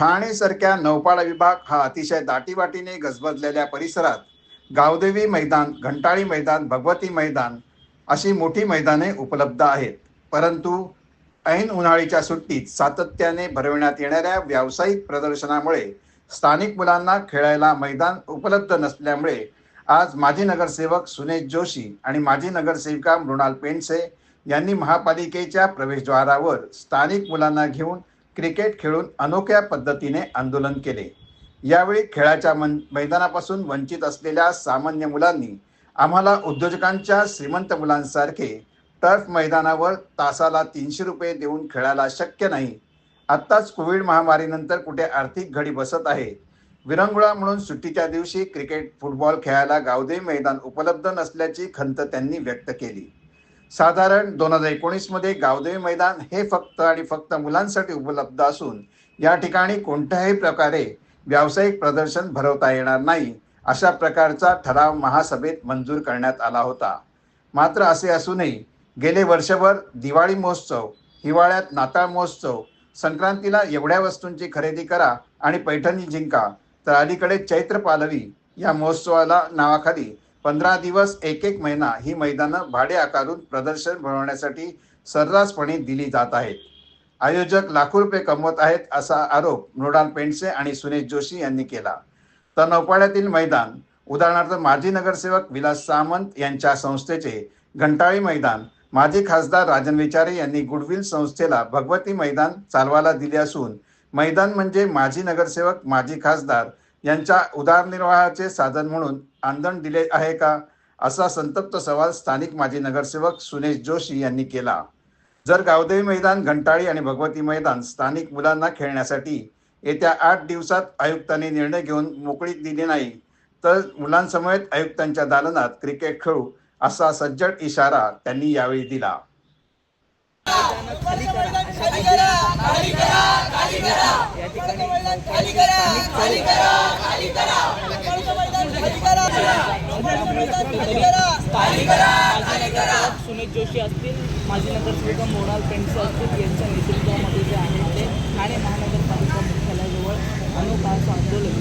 ठाणेसारख्या नौपाडा विभाग हा अतिशय दाटीवाटीने गजबजलेल्या परिसरात गावदेवी मैदान घंटाळी मैदान भगवती मैदान अशी मोठी मैदाने उपलब्ध आहेत. परंतु ऐन उन्हाळीच्या सुट्टीत सातत्याने भरविण्यात येणाऱ्या व्यावसायिक प्रदर्शनामुळे स्थानिक मुलांना खेळायला मैदान उपलब्ध नसल्यामुळे आज माजी नगरसेवक सुनेश जोशी आणि माजी नगरसेविका मृणाल पेंडसे यांनी महापालिकेच्या प्रवेशद्वारावर स्थानिक मुलांना घेऊन क्रिकेट खेळून अनोख्या पद्धतीने आंदोलन केले. यावेळी खेळाच्या मन मैदानापासून वंचित असलेल्या सामान्य मुलांनी आम्हाला उद्योजकांच्या श्रीमंत मुलांसारखे टर्फ मैदानावर तासाला तीनशे रुपये देऊन खेळायला शक्य नाही. आत्ताच कोविड महामारीनंतर कुठे आर्थिक घडी बसत आहे? विरंगुळा म्हणून सुट्टीच्या दिवशी क्रिकेट फुटबॉल खेळायला गावदेवी मैदान उपलब्ध नसल्याची खंत त्यांनी व्यक्त केली. साधारण दोन हजार एकोणीसमध्ये गावदेवी मैदान हे फक्त आणि फक्त मुलांसाठी उपलब्ध असून या ठिकाणी कोणत्याही प्रकारे व्यावसायिक प्रदर्शन भरवता येणार नाही अशा प्रकारचा ठराव महासभेत मंजूर करण्यात आला होता. मात्र असे असूनही गेले वर्षभर दिवाळी महोत्सव हिवाळ्यात नाताळ महोत्सव संक्रांतीला एवढ्या वस्तूंची खरेदी करा आणि पैठणी जिंका तर अलीकडे चैत्र पालवी या महोत्सवाला नावाखाली पंधरा दिवस एक एक महिना ही मैदानं भाडे आकारून प्रदर्शन भरवण्यासाठी सर्रासपणे दिली जात आहेत. आयोजक लाखो रुपये कमवत आहेत असा आरोप मृणाल पेंडसे आणि सुनेश जोशी यांनी केला. तर नौपाड्यातील मैदान उदाहरणार्थ माजी नगरसेवक विलास सामंत यांच्या संस्थेचे घंटाळी मैदान माजी खासदार राजन विचारे यांनी गुडविल संस्थेला भगवती मैदान चालवायला दिले असून मैदान म्हणजे माजी नगरसेवक माजी खासदार यांच्या उदारनिर्वाहाचे साधन म्हणून आंदण दिले आहे का? असा संतप्त सवाल स्थानिक माजी नगरसेवक सुनेश जोशी यांनी केला. जर गावदेवी मैदान घंटाळी आणि भगवती मैदान स्थानिक मुलांना खेळण्यासाठी येत्या आठ दिवसात आयुक्तांनी निर्णय घेऊन मोकळी दिली नाही तर मुलांसमवेत आयुक्तांच्या दालनात क्रिकेट खेळू असा सज्जड इशारा त्यांनी यावेळी दिला. या ठिकाणी स्थानिक सुनीत जोशी असतील माजी नगरसेविका मोराल पेंडसे असतील यांच्या नेतृत्वामध्ये जे आहे ते ठाणे महानगरपालिका मुख्यालयाजवळ अनोखा असं आंदोलन.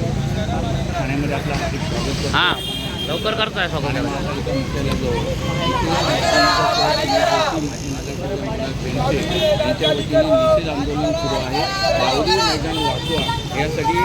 ठाण्यामध्ये आपलं हार्दिक स्वागत हा लवकर करतोय स्वागत. यांच्या वतीने निषेध आंदोलन सुरू आहे. यासाठी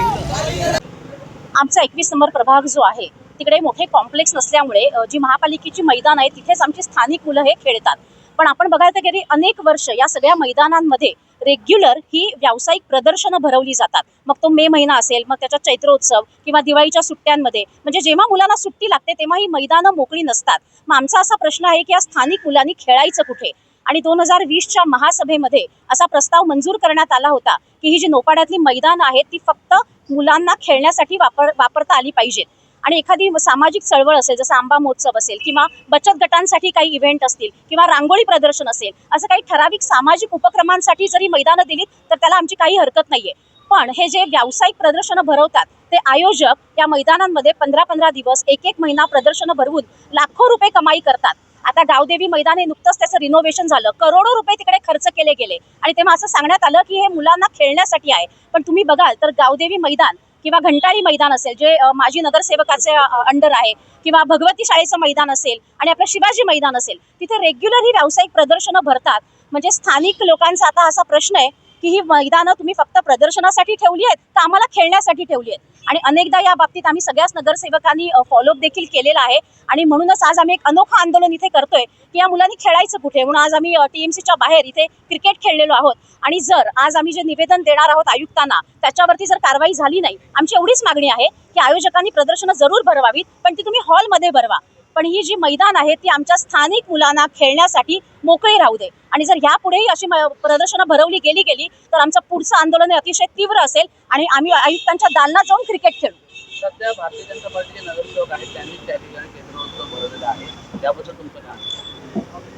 आमचा एकवीस नंबर प्रभाग जो आहे तिकडे मोठे कॉम्प्लेक्स नसल्यामुळे जी महापालिकेची मैदान आहे तिथेच आमची स्थानिक मुलं हे खेळतात. पण आपण बघायला तर गेली अनेक वर्ष या सगळ्या मैदानांमध्ये रेग्युलर ही व्यावसायिक प्रदर्शनं भरवली जातात. मग तो मे महिना असेल मग त्याच्या चैत्रोत्सव किंवा दिवाळीच्या सुट्ट्यांमध्ये म्हणजे जेव्हा मुलांना सुट्टी लागते तेव्हा ही मैदानं मोकळी नसतात. मग आमचा असा प्रश्न आहे की या स्थानिक मुलांनी खेळायचं कुठे? आणि दोन हजार वीसच्या महासभेमध्ये असा प्रस्ताव मंजूर करण्यात आला होता की ही जी नोपाड्यातली मैदानं आहेत ती फक्त मुलांना खेळण्यासाठी वापर वापरता आली पाहिजेत. आणि एखादी सामाजिक चळवळ असेल जसं आंबा महोत्सव असेल किंवा बचत गटांसाठी काही इव्हेंट असतील किंवा रांगोळी प्रदर्शन असेल असं काही ठराविक सामाजिक उपक्रमांसाठी जरी मैदानं दिलीत तर त्याला आमची काही हरकत नाहीये. पण हे जे व्यावसायिक प्रदर्शनं भरवतात ते आयोजक या मैदानांमध्ये पंधरा पंधरा दिवस एक एक महिना प्रदर्शनं भरवून लाखो रुपये कमाई करतात. आता गावदेवी मैदान हे नुकतंच त्याचं रिनोव्हेशन झालं. करोडो रुपये तिकडे खर्च केले गेले. आणि तेव्हा असं सांगण्यात आलं की हे मुलांना खेळण्यासाठी आहे. पण तुम्ही बघाल तर गावदेवी मैदान किंवा घंटाळी मैदान असेल जे माजी नगरसेवकाचे अंडर आहे किंवा भगवती शाळेचं मैदान असेल आणि आपलं शिवाजी मैदान असेल तिथे रेग्युलर ही व्यावसायिक प्रदर्शनं भरतात. म्हणजे स्थानिक लोकांचा आता असा प्रश्न आहे की ही मैदानं तुम्ही फक्त प्रदर्शनासाठी ठेवली आहेत तर आम्हाला खेळण्यासाठी ठेवली आहेत. आणि अनेकदा या बाबतीत आम्ही सगळ्याच नगरसेवकांनी फॉलोअप देखील केलेला आहे. आणि म्हणूनच आज आम्ही एक अनोखं आंदोलन इथे करतोय की या मुलांनी खेळायचं कुठे? म्हणून आज आम्ही टीएमसीच्या बाहेर इथे क्रिकेट खेळलेलो आहोत. आणि जर आज आम्ही जे निवेदन देणार आहोत आयुक्तांना त्याच्यावरती जर कारवाई झाली नाही आमची एवढीच मागणी आहे की आयोजकांनी प्रदर्शनं जरूर भरवावीत पण ती तुम्ही हॉलमध्ये भरवा. पण ही जी मैदान आहे ती आमच्या स्थानिक मुलांना खेळण्यासाठी मोकळी राहू दे. आणि जर यापुढेही अशी प्रदर्शनं भरवली गेली गेली तर आमचं पुढचं आंदोलन हे अतिशय तीव्र असेल आणि आम्ही आयुक्तांच्या दालनात जाऊन क्रिकेट खेळू. सध्या भारतीय जनता पार्टीचे नगरसेवक आहेत त्यांनी त्या ठिकाणी केंद्रोत्सव भरवलेलं आहे. त्याबद्दल तुमचं काय मत?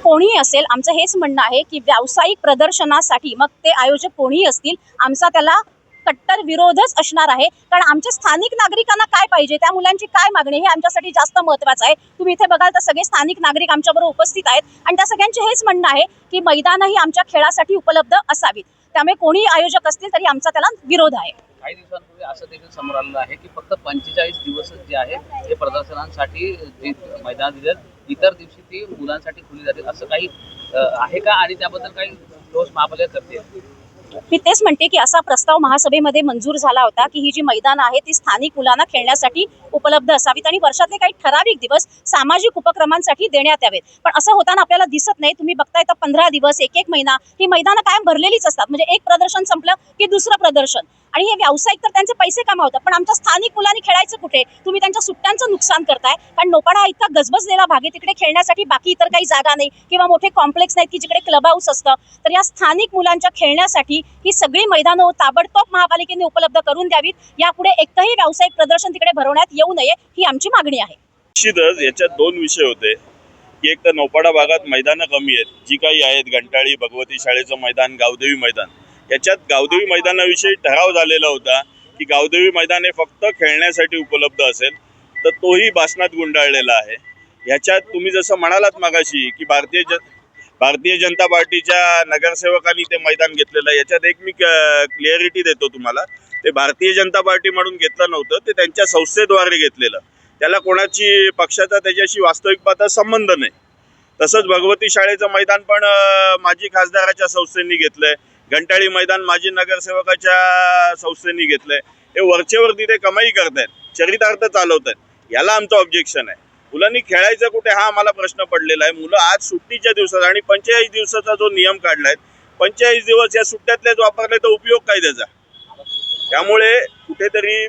कोणीही असेल आमचं हेच म्हणणं आहे की व्यावसायिक प्रदर्शनासाठी मग ते आयोजक कोणीही असतील आमचा त्याला कट्टर विरोधच असणार आहे. कारण आमच्या स्थानिक नागरिकांना काय पाहिजे त्या मुलांची काय मागणी हे आमच्यासाठी जास्त महत्वाचं आहे. तुम्ही इथे बघाल तर सगळे स्थानिक नागरिक आमच्याबरोबर उपस्थित आहेत. आणि त्या सगळ्यांचे हेच म्हणणं आहे की मैदानं ही आमच्या खेळासाठी उपलब्ध असावीत. त्यामुळे कोणी आयोजक असतील तरी आमचा त्याला विरोध आहे. काही दिवसांपूर्वी असं देखील समोर आलेलं आहे की फक्त पंचेचाळीस दिवसच जे आहे ते प्रदर्शनांसाठी जे मैदान दिले इतर दिवशी ती मुलांसाठी खुली जातील असं काही आहे का? आणि त्याबद्दल काही ठोस महापालिका करते. मी तेच म्हणते की असा प्रस्ताव महासभेमध्ये मंजूर झाला होता की ही जी मैदानं आहे ती स्थानिक मुलांना खेळण्यासाठी उपलब्ध असावीत आणि वर्षातले काही ठराविक दिवस सामाजिक उपक्रमांसाठी देण्यात यावेत. पण असं होताना आपल्याला दिसत नाही. तुम्ही बघताय तर पंधरा दिवस एक एक महिना ही मैदानं कायम भरलेलीच असतात. म्हणजे एक प्रदर्शन संपलं की दुसरं प्रदर्शन. आणि हे व्यावसायिक तर त्यांचे पैसे कमावतात पण आमच्या स्थानिक मुलांनी खेळायचं कुठे? तुम्ही त्यांच्या सुट्ट्यांचं नुकसान करताय. कारण नोपाडा हा इतका गजबजलेला भाग आहे तिकडे खेळण्यासाठी बाकी इतर काही जागा नाही किंवा मोठे कॉम्प्लेक्स नाहीत की जिकडे क्लब हाऊस असतं. तर या स्थानिक मुलांच्या खेळण्यासाठी ही सगळी मैदानं हो, ताबडतोब महापालिकेने उपलब्ध करून द्यावीत. यापुढे एकही व्यावसायिक प्रदर्शन तिकडे भरवण्यात येऊ नये ही आमची मागणी आहे. निश्चितच याच्यात दोन विषय होते. की एक तर नौपाडा भागात मैदानं कमी आहेत जी काही आहेत घंटाळी भगवती शाळेचं मैदान गावदेवी मैदान. याच्यात गावदेवी मैदानाविषयी ठराव झालेला होता की गावदेवी मैदान हे फक्त खेळण्यासाठी उपलब्ध असेल तर तोही भाषणात गुंडाळलेला आहे. ह्याच्यात तुम्ही जसं म्हणालात मागाशी की भारतीय जन भारतीय जनता पार्टीच्या नगरसेवकांनी ते मैदान घेतलेलं आहे. याच्यात एक मी क्लिअरिटी देतो तुम्हाला. ते भारतीय जनता पार्टी म्हणून घेतलं नव्हतं ते त्यांच्या संस्थेद्वारे घेतलेलं. त्याला कोणाची पक्षाचा त्याच्याशी वास्तविक पाहता संबंध नाही. तसंच भगवती शाळेचं मैदान पण माझी माजी खासदाराच्या संस्थेनी घेतलंय. घंटाळी मैदान माजी नगरसेवकाच्या संस्थेने घेतलंय. हे वरचेवर तिथे कमाई करतायत चरितार्थ चालवत आहेत याला आमचं ऑब्जेक्शन आहे. मुलांनी खेळायचं कुठे हा आम्हाला प्रश्न पडलेला आहे. मुलं आज सुट्टीच्या दिवसात आणि पंचेचाळीस दिवसाचा जो नियम काढलाय पंचेचाळीस दिवस या सुट्ट्यातलेच वापरले तर उपयोग काय त्याचा? त्यामुळे कुठेतरी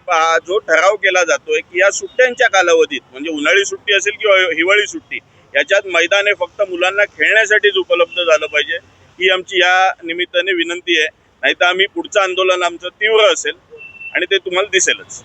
जो ठराव केला जातोय की या सुट्ट्यांच्या कालावधीत म्हणजे उन्हाळी सुट्टी असेल किंवा हिवाळी सुट्टी याच्यात मैदान हे फक्त मुलांना खेळण्यासाठीच उपलब्ध झालं पाहिजे. ही आमची या निमित्ताने विनंती आहे. नाहीतर आम्ही पुढचं आंदोलन आमचं तीव्र असेल आणि ते तुम्हाला दिसेलच.